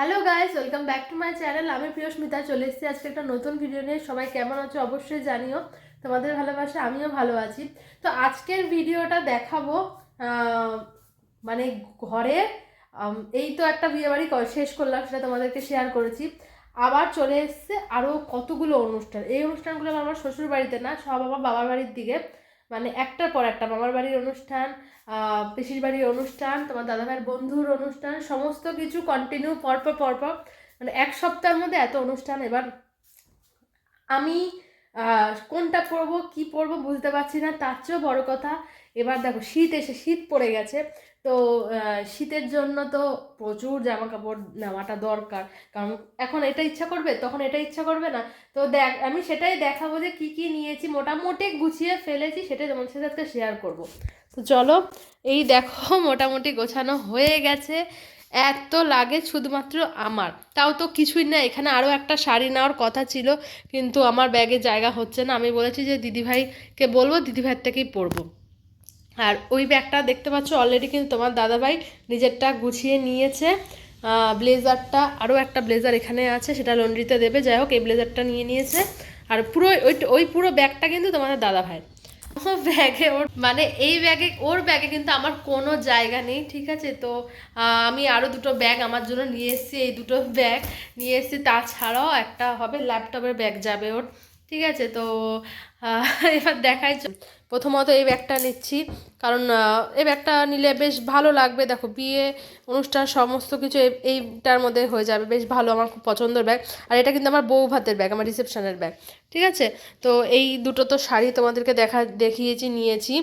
Hello guys welcome back to my channel আমি প্রিয়স্মিতা চলে এসেছি আজকে একটা নতুন ভিডিও নিয়ে। সবাই কেমন আছো অবশ্যই জানিও। তোমাদের ভালোবাসা, আমিও ভালো আছি। তো আজকের ভিডিওটা দেখাবো মানে ঘরে এই তো একটা বিয়েবাড়ি শেষ করলাম, সেটা তোমাদেরকে শেয়ার করেছি। আবার চলে এসছে আরও কতগুলো অনুষ্ঠান। এই অনুষ্ঠানগুলো আমার শ্বশুর বাড়িতে না, সব আমার বাবার বাড়ির দিকে। মানে একটার পর একটা, মামার বাড়ির অনুষ্ঠান পিসির বাড়ির অনুষ্ঠান, তোমার দাদাভাইয়ের বন্ধুর অনুষ্ঠান, সমস্ত কিছু কন্টিনিউ পরপর পরপর মানে এক সপ্তাহের মধ্যে এত অনুষ্ঠান। এবার আমি কোনটা পরবো, কি পরবো বুঝতে পারছি না, তার চেয়েও বড় কথা, এবার দেখো শীত এসে, শীত পড়ে গেছে, তো শীতের জন্য তো প্রচুর জামা কাপড় নেওয়াটা দরকার, কারণ এখন এটা ইচ্ছা করবে, তখন এটা ইচ্ছা করবে না, তো দেখ, আমি সেটাই দেখাবো যে কি কি নিয়েছি, মোটামুটি গুছিয়ে ফেলেছি, সেটাই তোমার সাথে শেয়ার করব। তো চলো, এই দেখো, মোটামুটি গোছানো হয়ে গেছে এত লাগে শুধুমাত্র আমার। তাও তো কিছুই না, এখানে আরও একটা শাড়ি নেওয়ার কথা ছিল, কিন্তু আমার ব্যাগে জায়গা হচ্ছে না। আমি বলেছি যে দিদিভাইকে বলব দিদিভাইয়ের থেকেই পরবো। আর ওই ব্যাগটা দেখতে পাচ্ছ অলরেডি কিন্তু তোমার দাদাভাই নিজেরটা গুছিয়ে নিয়েছে। ব্লেজারটা আরও একটা ব্লেজার এখানে আছে, সেটা লন্ড্রিতে দেবে। যাই হোক, এই ব্লেজারটা নিয়ে নিয়েছে। আর পুরো ওই ওই পুরো ব্যাগটা কিন্তু তোমাদের দাদাভাই ব্যাগে ওর মানে এই ব্যাগে, ওর ব্যাগে কিন্তু আমার কোনো জায়গা নেই, ঠিক আছে? তো আমি আরও দুটো ব্যাগ আমার জন্য নিয়ে এসেছি, এই দুটো ব্যাগ নিয়ে এসেছি। তাছাড়াও একটা হবে, ল্যাপটপের ব্যাগ যাবে ওর। ঠিক আছে? তো এবার দেখাই প্রথমত এই ব্যাগটা নিচ্ছি। কারণ এই ব্যাগটা নিলে বেশ ভালো লাগবে। দেখো, বিয়ে, অনুষ্ঠান, সমস্ত কিছু এই- এইটার মধ্যে হয়ে যাবে। বেশ ভালো, আমার খুব পছন্দের ব্যাগ। আর এটা কিন্তু আমার বউ ভাতের ব্যাগ, আমার রিসেপশনের ব্যাগ। ঠিক আছে? তো এই দুটো তো শাড়ি তোমাদেরকে দেখা, দেখিয়েছি, নিয়েছি।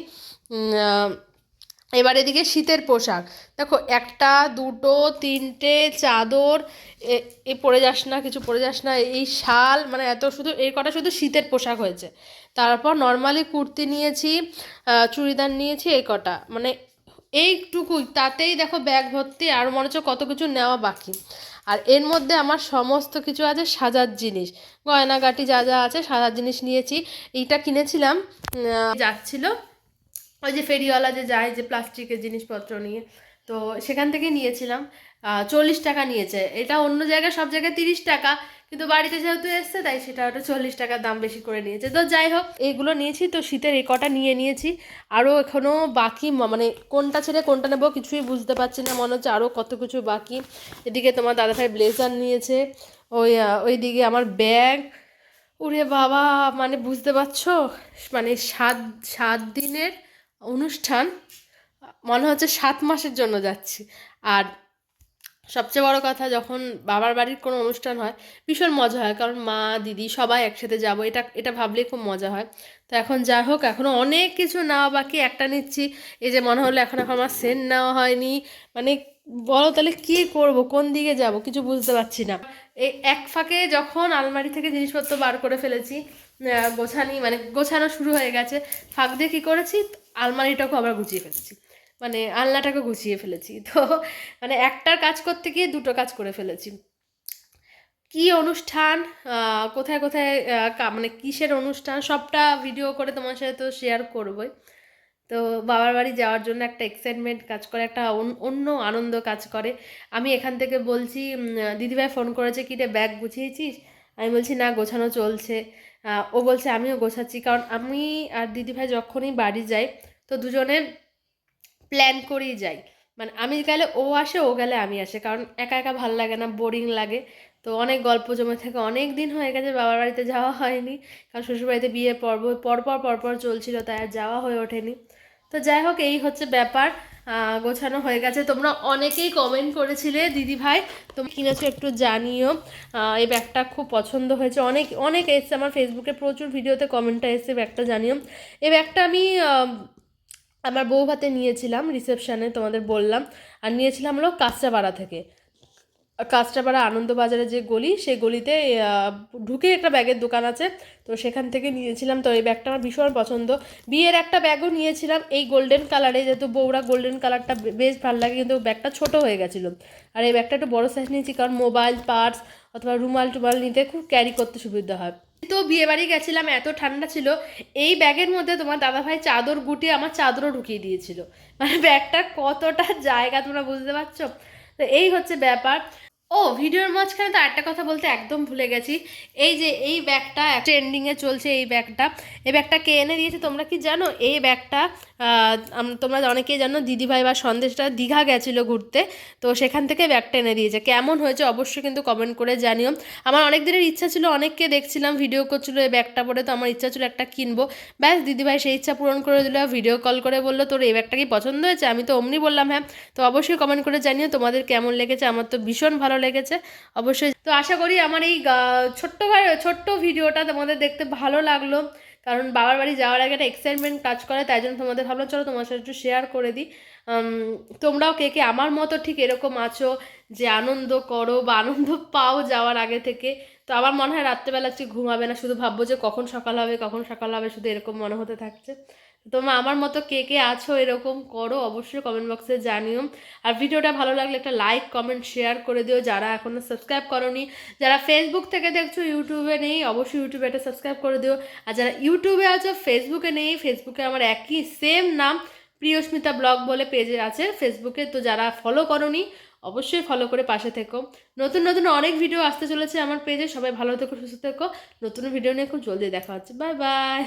এবার এদিকে শীতের পোশাক। দেখো, একটা, দুটো, তিনটে, চাদর, এ- পরে যাস না, কিছু পরে যাস না, এই শাল মানে এত শুধু, এই কটা শুধু শীতের পোশাক হয়েছে। তারপর নর্মালি কুর্তি নিয়েছি চুড়িদার নিয়েছি, এই কটা। মানে এইটুকুই তাতেই দেখো ব্যাগ ভর্তি, আর মনে হচ্ছে কত কিছু নেওয়া বাকি। আর এর মধ্যে আমার সমস্ত কিছু আছে সাজার জিনিস। গয়নাগাটি যা যা আছে সাজার জিনিস নিয়েছি। এইটা কিনেছিলাম যাচ্ছিল ওই যে ফেরিওয়ালা যে যায় যে প্লাস্টিকের জিনিসপত্র নিয়ে, তো সেখান থেকে নিয়েছিলাম। চল্লিশ টাকা নিয়েছে। এটা অন্য জায়গায়, সব জায়গায় তিরিশ টাকা, কিন্তু বাড়িতে যেহেতু এসছে, তাই সেটা ওটা চল্লিশ টাকার দাম বেশি করে নিয়েছে। তো যাই হোক এইগুলো নিয়েছি, তো শীতের এই কটা নিয়ে নিয়েছি। আরও এখনও বাকি মানে কোনটা ছেড়ে কোনটা নেব কিছুই বুঝতে পারছি না। মনে হচ্ছে আরও কত কিছু বাকি। এদিকে তোমার দাদাভাই ব্লেজার নিয়েছে, ওই ওইদিকে আমার ব্যাগ। ওরে বাবা মানে বুঝতে পারছ? মানে সাত সাত দিনের অনুষ্ঠান, মনে হচ্ছে সাত মাসের জন্য যাচ্ছি। আর সবচেয়ে বড় কথা, যখন বাবার বাড়ির কোনো অনুষ্ঠান হয়, ভীষণ মজা হয়, কারণ মা, দিদি সবাই একসাথে যাব, এটা এটা ভাবলেই খুব মজা হয়। তো এখন যা হোক এখনও অনেক কিছু নেওয়া বাকি, একটা নিচ্ছি। এই যে মনে হলো এখন এখন আমার সেন্ট নেওয়া হয়নি। মানে বলো তাহলে কী করব, কোন দিকে যাব, কিছু বুঝতে পারছি না। এই এক ফাঁকে যখন আলমারি থেকে জিনিসপত্র বার করে ফেলেছি গোছানি মানে গোছানো শুরু হয়ে গেছে। ফাঁক দিয়ে কী করেছি? আলমারিটাকেও আবার গুছিয়ে ফেলেছি। মানে আলনাটাকে গুছিয়ে ফেলেছি। তো মানে একটার কাজ করতে গিয়ে দুটো কাজ করে ফেলেছি। কি অনুষ্ঠান কোথায় কোথায় মানে কিসের অনুষ্ঠান, সবটা ভিডিও করে তোমার সাথে তো শেয়ার করবোই। তো বাবার বাড়ি যাওয়ার জন্য একটা এক্সাইটমেন্ট কাজ করে, একটা অন- অন্য আনন্দ কাজ করে। আমি এখান থেকে বলছি দিদিভাই ফোন করেছে, কি রে ব্যাগ গুছিয়েছিস? আমি বলছি, না, গোছানো চলছে। ও বলছে, আমিও গোছাচ্ছি। কারণ আমি আর দিদিভাই যখনই বাড়ি যাই, তো দুজনে প্ল্যান করেই যাই। মানে আমি গেলে ও আসে, ও গেলে আমি আসে। কারণ একা একা ভালো লাগে না বোরিং লাগে। তো অনেক গল্প জমে থাকে। অনেক দিন হয়ে গেছে বাবার বাড়িতে যাওয়া হয়নি। কারণ শ্বশুরবাড়িতে বিয়ে পর্ব, পরপর পরপর চলছিল, তাই আর যাওয়া হয়ে ওঠেনি। তো যাই হোক, এই হচ্ছে ব্যাপার। গোছানো হয়ে গেছে। তোমরা অনেকেই কমেন্ট করেছিলে দিদি ভাই তুমি কিনেছো একটু জানিও। এই ব্যাগটা খুব পছন্দ হয়েছে। অনেক অনেক এসছে। আমার ফেসবুকে প্রচুর ভিডিওতে কমেন্টটা এসছে, ব্যাগটা জানিও। এই ব্যাগটা আমি আমার বউ ভাতে নিয়েছিলাম রিসেপশানে তোমাদের বললাম। আর নিয়েছিলাম হলো কাঁচরাপাড়া থেকে। কাঁচরাপাড়া আনন্দবাজারে যে গলি সেই গলিতে ঢুকে একটা ব্যাগের দোকান আছে। তো সেখান থেকে নিয়েছিলাম। তো এই ব্যাগটা আমার ভীষণ পছন্দ। বিয়ের একটা ব্যাগও নিয়েছিলাম। এই গোল্ডেন কালারে যেহেতু বউরা গোল্ডেন কালারটা বেশ ভালো লাগে, কিন্তু ব্যাগটা ছোট হয়ে গেছিল। আর এই ব্যাগটা একটু বড় সাইজ নিয়েছি, কারণ মোবাইল পার্টস অথবা রুমাল টুমাল নিতে খুব ক্যারি করতে সুবিধা হয়। তো বিয়ে বাড়ি গেছিলাম, এত ঠান্ডা ছিল। এই ব্যাগের মধ্যে তোমার দাদাভাই চাদর গুটিয়ে আমার চাদরও ঢুকিয়ে দিয়েছিল। মানে ব্যাগটা কতটা জায়গা তোমরা বুঝতে পারছ? তো এই হচ্ছে ব্যাপার। ও, ভিডিওর মাঝখানে তো একটা কথা বলতে একদম ভুলে গেছি। এই যে, এই ব্যাগটা ট্রেন্ডিংয়ে চলছে এই ব্যাগটা। এই ব্যাগটা কে এনে দিয়েছে তোমরা কি জানো? এই ব্যাগটা তোমরা অনেকেই জানো, দিদিভাই বা সন্দেশটা দীঘা গেছিল ঘুরতে। তো সেখান থেকে ব্যাগটা এনে দিয়েছে। কেমন হয়েছে অবশ্যই কিন্তু কমেন্ট করে জানিও। আমার অনেক দিনের ইচ্ছা ছিল, অনেককে দেখছিলাম ভিডিও করছিল এই ব্যাগটা পরে, তো আমার ইচ্ছা ছিল একটা কিনবো। ব্যাস, দিদিভাই সেই ইচ্ছা পূরণ করে দিল ভিডিও কল করে বলল, তোর এই ব্যাগটা কি পছন্দ হয়েছে? আমি তো অমনি বললাম হ্যাঁ। তো অবশ্যই কমেন্ট করে জানিও, তোমাদের কেমন লেগেছে? আমার তো ভীষণ ভালো লেগেছে, অবশ্যই। তো আশা করি আমার এই ছোট্ট ছোট্ট ভিডিওটা তোমাদের দেখতে ভালো লাগল। কারণ বাবার বাড়ি যাওয়ার আগে একটা এক্সাইটমেন্ট কাজ করে, তাই জন্য তোমাদের ভাবলাম চলো তোমার সাথে একটু শেয়ার করে দিই। তোমরাও কে কে আমার মতো ঠিক এরকম আছো যে আনন্দ করো বা আনন্দ পাও যাওয়ার আগে থেকে? তো আমার মনে হয় রাত্রেবেলা আজকে ঘুমাবে না, শুধু ভাববো যে কখন সকাল হবে, কখন সকাল হবে, শুধু এরকম মনে হতে থাকছে। তোমরা আমার মতো কে কে আছো এরকম করো, অবশ্যই কমেন্ট বক্সে জানিও। আর ভিডিওটা ভালো লাগলে একটা লাইক কমেন্ট শেয়ার করে দিও যারা এখনও সাবস্ক্রাইব করনি। যারা ফেসবুক থেকে দেখছ ইউটিউবে নেই, অবশ্যই ইউটিউবে একটা সাবস্ক্রাইব করে দিও। আর যারা ইউটিউবে আছো ফেসবুকে নেই ফেসবুকে আমার একই সেম নাম, প্রিয়স্মিতা ব্লগ বলে পেজে আছে ফেসবুকে তো যারা ফলো করনি, অবশ্যই ফলো করে পাশে থেকো। নতুন নতুন অনেক ভিডিও আসতে চলেছে আমার পেজে সবাই ভালো থেকো, সুস্থ থেকো। নতুন ভিডিও নিয়ে খুব জলদি দেখা হচ্ছে। Bye bye